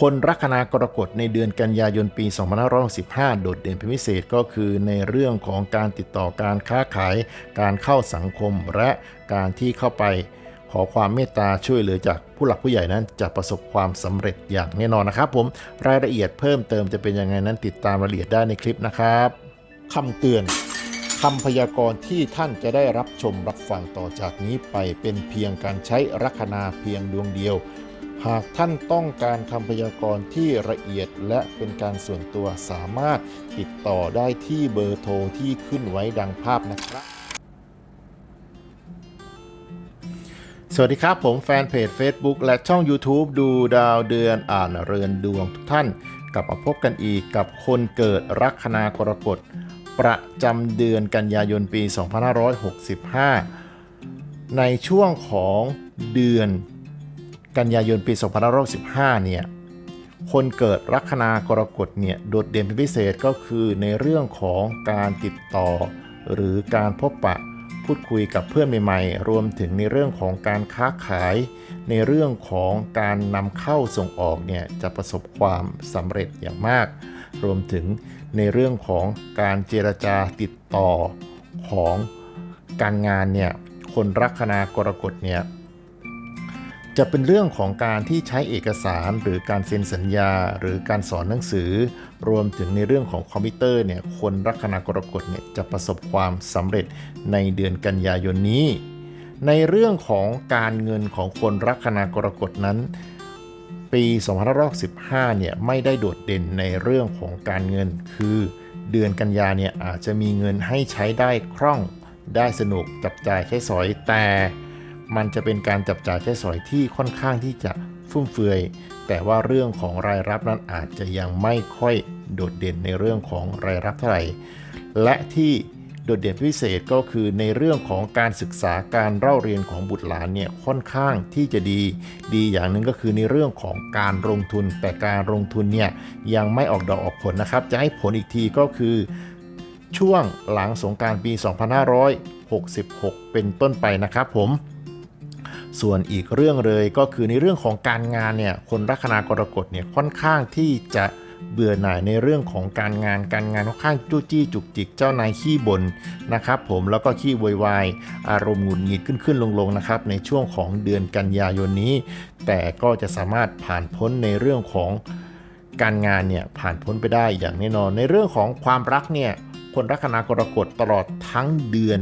คนลัคนากรกฎในเดือนกันยายนปี 2565 โดดเด่นเป็นพิเศษก็คือในเรื่องของการติดต่อการค้าขาย การเข้าสังคมและการที่เข้าไปขอความเมตตาช่วยเหลือจากผู้หลักผู้ใหญ่นั้นจะประสบความสำเร็จอย่างแน่นอนนะครับผมรายละเอียดเพิ่มเติมจะเป็นยังไงนั้นติดตามรายละเอียดได้ในคลิปนะครับคำเตือนคำพยากรณ์ที่ท่านจะได้รับชมรับฟังต่อจากนี้ไปเป็นเพียงการใช้ลัคนาเพียงดวงเดียว หากท่านต้องการคำพยากรณ์ที่ละเอียดและเป็นการส่วนตัวสามารถติดต่อได้ที่เบอร์โทรที่ขึ้นไว้ดังภาพนะครับ สวัสดีครับผมแฟนเพจ Facebook และช่อง YouTube ดูดาวเดือนอ่านเรือนดวงทุกท่าน กลับมาพบกันอีกกับคนเกิดลัคนากรกฎ ประจำเดือนกันยายนปี 2565 ในช่วงของเดือน กันยายนปี2565เนี่ยคนเกิดลัคนากรกฎเนี่ยโดดเด่นเป็นพิเศษก็คือในเรื่องของการติดต่อ หรือการพบปะพูดคุยกับเพื่อนใหม่ๆ รวมถึงในเรื่องของการค้าขาย ในเรื่องของการนำเข้าส่งออกเนี่ยจะประสบความสำเร็จอย่างมาก รวมถึงในเรื่องของการเจรจาติดต่อของการงานเนี่ยคนลัคนากรกฎเนี่ย จะเป็นเรื่องของการที่ใช้เอกสารหรือการเซ็นสัญญา หรือการสอนหนังสือ รวมถึงในเรื่องของคอมพิวเตอร์เนี่ยคนลัคนากรกฎเนี่ยจะประสบความสำเร็จในเดือนกันยายนนี้ ในเรื่องของการเงินของคนลัคนากรกฎนั้น ปี2515เนี่ยไม่ได้โดดเด่นในเรื่องของการเงิน คือเดือนกันยาเนี่ยอาจจะมีเงินให้ใช้ได้คล่องได้สนุกจับจ่ายใช้สอยแต่ มันจะเป็นการจับจ่ายใช้สอยที่ค่อนข้างที่จะฟุ่มเฟือย แต่ว่าเรื่องของรายรับนั้นอาจจะยังไม่ค่อยโดดเด่นในเรื่องของรายรับเท่าไหร่ และที่โดดเด่นพิเศษก็คือในเรื่องของการศึกษาการเล่าเรียนของบุตรหลานเนี่ยค่อนข้างที่จะดีดีอย่างหนึ่งก็คือในเรื่องของการลงทุน แต่การลงทุนเนี่ยยังไม่ออกดอกออกผลนะครับ จะให้ผลอีกทีก็คือ ช่วงหลังสงกรารปี 2566 เป็นต้นไปนะครับผม ส่วนอีกเรื่องเลยก็คือในเรื่องของการงานเนี่ยคนลัคนากรกฎเนี่ยค่อนข้างที่จะเบื่อหน่ายในเรื่องของการงานการงานค่อนข้างจู้จี้จุกจิกเจ้านายขี้บ่นนะครับผมแล้วก็ขี้โวยวายอารมณ์หงุดหงิดขึ้นขึ้นลงลงนะครับในช่วงของเดือนกันยายนนี้ แต่ก็จะสามารถผ่านพ้นในเรื่องของการงานเนี่ยผ่านพ้นไปได้อย่างแน่นอน ในเรื่องของความรักเนี่ยคนลัคนากรกฎตลอดทั้งเดือน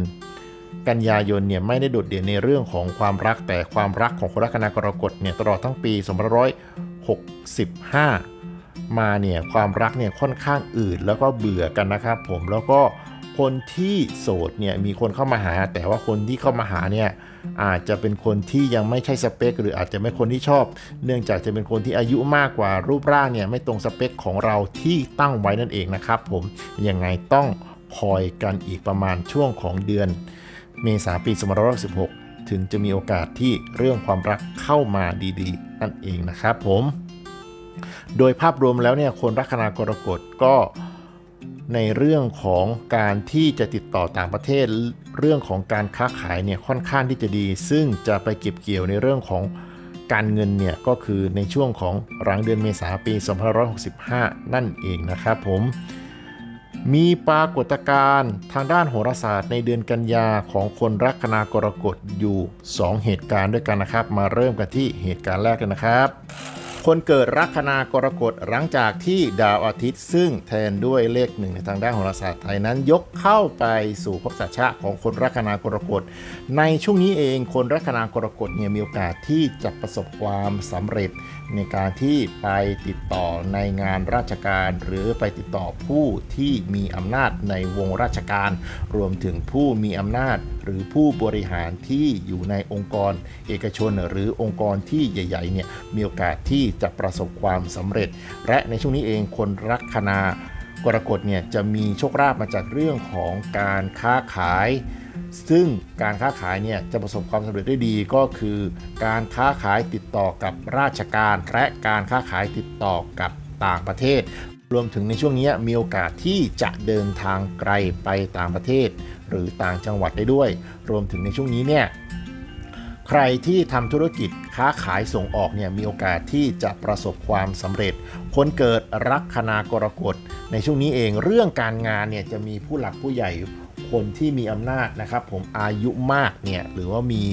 กันยายนเนี่ยไม่ได้โดดเด่นในเรื่องของความรักแต่ความรักของคนลัคนากรกฎเนี่ยตลอดทั้งปี2565 มาเนี่ยความรักเนี่ยค่อนข้างอืดแล้วก็เบื่อกันนะครับผมแล้วก็คนที่โสดเนี่ยมีคนเข้ามาหา แต่ว่าคนที่เข้ามาหาเนี่ยอาจจะเป็นคนที่ยังไม่ใช่สเปค หรืออาจจะไม่คนที่ชอบ เนื่องจากจะเป็นคนที่อายุมากกว่ารูปร่างเนี่ยไม่ตรงสเปคของเราที่ตั้งไว้นั่นเองนะครับผมยังไงต้องคอยกันอีกประมาณช่วงของเดือน เมษายนปี2516ถึงจะมีโอกาสที่เรื่องความรักเข้ามาดีๆ นั่นเองนะครับผม โดยภาพรวมแล้วเนี่ยคนลัคนากรกฎก็ในเรื่องของการที่จะติดต่อต่างประเทศ เรื่องของการค้าขายเนี่ยค่อนข้างที่จะดี ซึ่งจะไปเก็บเกี่ยวในเรื่องของการเงินเนี่ยก็คือในช่วงของหลังเดือนเมษายนปี2565 นั่นเองนะครับผม มีปรากฏการณ์ทางด้านโหราศาสตร์ในเดือนกันยาของคนรัคนากรกฎอยู่ 2 เหตุการณ์ด้วยกันนะครับ มาเริ่มกันที่เหตุการณ์แรกกันนะครับ คนเกิดลัคนากรกฎหลังจากที่ดาวอาทิตย์ ซึ่งแทนด้วยเลขหนึ่งในทางด้านโหราศาสตร์ไทยนั้น ยกเข้าไปสู่ภพสัชชะของคนลัคนากรกฎ ในช่วงนี้เองคนลัคนากรกฎเนี่ยมีโอกาสที่จะประสบความสำเร็จในการที่ไปติดต่อในงานราชการ หรือไปติดต่อผู้ที่มีอำนาจในวงราชการ รวมถึงผู้มีอำนาจ หรือผู้บริหารที่อยู่ในองค์กร เอกชนหรือองค์กรที่ใหญ่ๆเนี่ยมีโอกาสที่จะประสบความสำเร็จ และในช่วงนี้เองคนลัคนา กรกฎเนี่ยจะมีโชคลาภมาจากเรื่องของการค้าขาย ซึ่งการค้าขายเนี่ยจะประสบความสำเร็จได้ดีก็คือ การค้าขายติดต่อกับราชการและการค้าขายติดต่อกับต่างประเทศ รวมถึงในช่วงนี้มีโอกาสที่จะเดินทางไกลไปต่างประเทศ หรือต่างจังหวัดได้ด้วย รวมถึงในช่วงนี้เนี่ย ใครที่ทำธุรกิจค้าขายส่งออกเนี่ยมีโอกาสที่จะประสบความสำเร็จ คนเกิดลัคนากรกฎในช่วงนี้เองเรื่องการงานเนี่ยจะมีผู้หลักผู้ใหญ่คนที่มีอำนาจนะครับผมอายุมากเนี่ยหรือว่ามี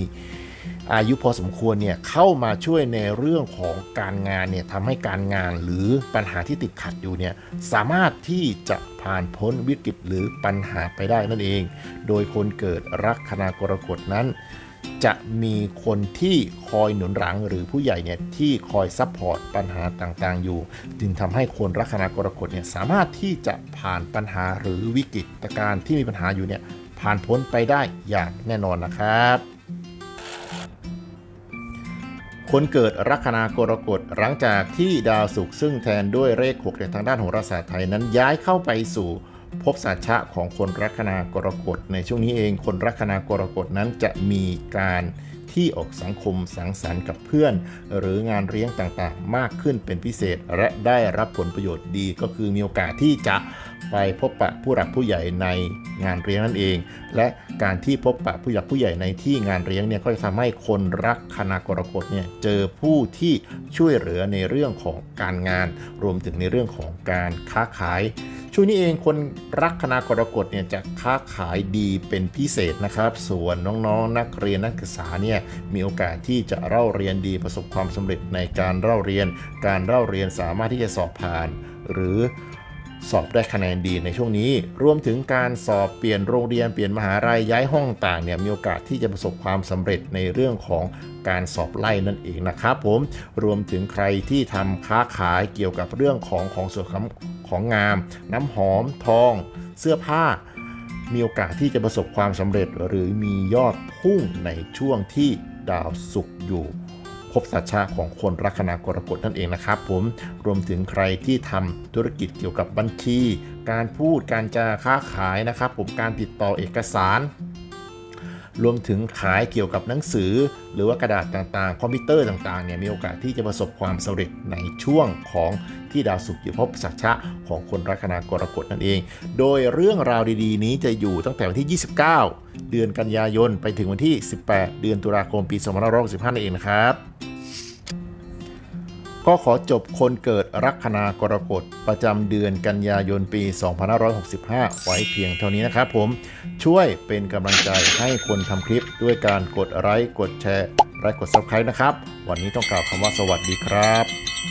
อายุพอสมควรเนี่ยเข้ามาช่วยในเรื่องของการงานเนี่ยทำให้การงานหรือปัญหาที่ติดขัดอยู่เนี่ยสามารถที่จะผ่านพ้นวิกฤตหรือปัญหาไปได้นั่นเอง โดยคนเกิดลัคนากรกฎนั้น จะมีคนที่คอยหนุนหลังหรือผู้ใหญ่เนี่ยที่คอยซัพพอร์ตปัญหาต่างๆ อยู่ จึงทำให้คนลัคนากรกฎเนี่ยสามารถที่จะผ่านปัญหาหรือวิกฤตการณ์ที่มีปัญหาอยู่เนี่ยผ่านพ้นไปได้อย่างแน่นอนนะครับ คนเกิดลัคนากรกฎหลังจากที่ดาวศุกร์ซึ่งแทนด้วยเลขหกในทางด้านโหราศาสตร์ไทยนั้นย้ายเข้าไปสู่ ภพสัชชะของคนลัคนากรกฎในช่วงนี้เองคนลัคนากรกฎนั้นจะมีการที่ออกสังคมสังสรรค์กับเพื่อน หรืองานเลี้ยงต่างๆ มากขึ้นเป็นพิเศษและได้รับผลประโยชน์ดีก็คือมีโอกาสที่จะไปพบปะผู้หลักผู้ใหญ่ในงานเลี้ยงนั่นเอง และการที่พบปะผู้หลักผู้ใหญ่ในที่งานเลี้ยงเนี่ยก็จะทำให้คนรักคณากรกฎเนี่ยเจอผู้ที่ช่วยเหลือในเรื่องของการงาน รวมถึงในเรื่องของการค้าขาย ช่วงนี้เองคนรักคณะกรกฎเนี่ยจะค้าขายดีเป็นพิเศษนะครับ ส่วนน้องๆนักเรียนนักศึกษาเนี่ยมีโอกาสที่จะเล่าเรียนดีประสบความสำเร็จในการเล่าเรียน การเล่าเรียนสามารถที่จะสอบผ่าน หรือ สอบได้คะแนนดีในช่วงนี้ รวมถึงการสอบเปลี่ยนโรงเรียนเปลี่ยนมหาลัยย้ายห้องต่างเนี่ยมีโอกาสที่จะประสบความสำเร็จในเรื่องของการสอบไล่นั่นเองนะครับผมรวมถึงใครที่ทำค้าขายเกี่ยวกับเรื่องของของสวยของงาม น้ำหอมทอง เสื้อผ้ามีโอกาสที่จะประสบความสำเร็จหรือมียอดพุ่งในช่วงที่ดาวศุกร์อยู่ ภพสัจชาของคนลัคนากรกฎนั่นเองนะครับผมรวมถึงใครที่ทำธุรกิจเกี่ยวกับบัญชี การพูดการจะค้าขายนะครับผมการติดต่อเอกสารรวมถึงขายเกี่ยวกับหนังสือ หรือว่ากระดาษต่างๆ คอมพิวเตอร์ต่างๆเนี่ยมีโอกาสที่จะประสบความสำเร็จในช่วงของ ที่ดาวศุกร์อยู่ภพสัชชะของคนลัคนากรกฎนั่นเอง โดยเรื่องราวดีๆ นี้จะอยู่ตั้งแต่วันที่ 29 เดือนกันยายนไปถึงวันที่ 18 เดือนตุลาคมปี2565นั่นเองนะครับก็ขอจบคนเกิดลัคนากรกฎประจำเดือนกันยายนปี 2565 ไว้เพียงเท่านี้นะครับผม ช่วยเป็นกำลังใจให้คนทำคลิปด้วยการกดไลค์กดแชร์ และกด subscribe นะครับ วันนี้ต้องกล่าวคำว่าสวัสดีครับ